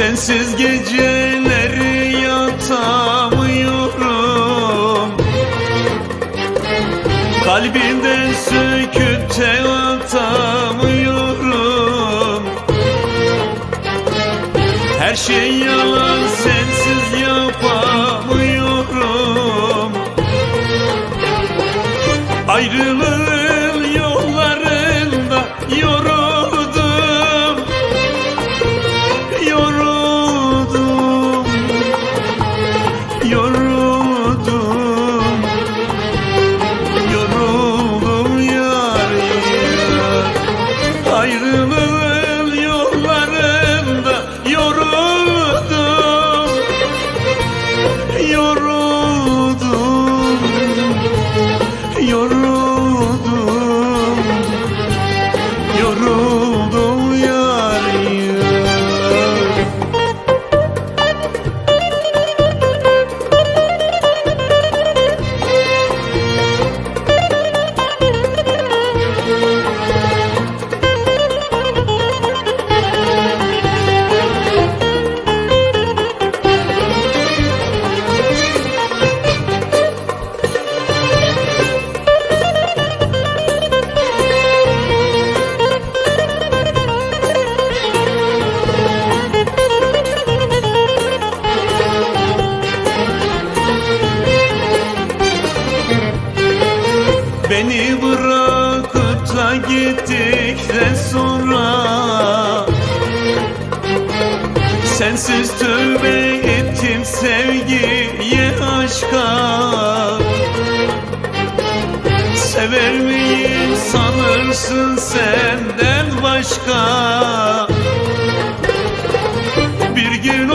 Sensiz geceleri yatamıyorum. Kalbimden söküp de atamıyorum. Her şey Yoruldum Yoruldum yar yar. Ayrılığın yollarında yoruldum Yoruldum Yoruldum Yoruldum Beni bırakıp da gittikten sonra Sensiz tövbe ettim sevgiye aşka Sever miyim sanırsın senden başka? Bir gün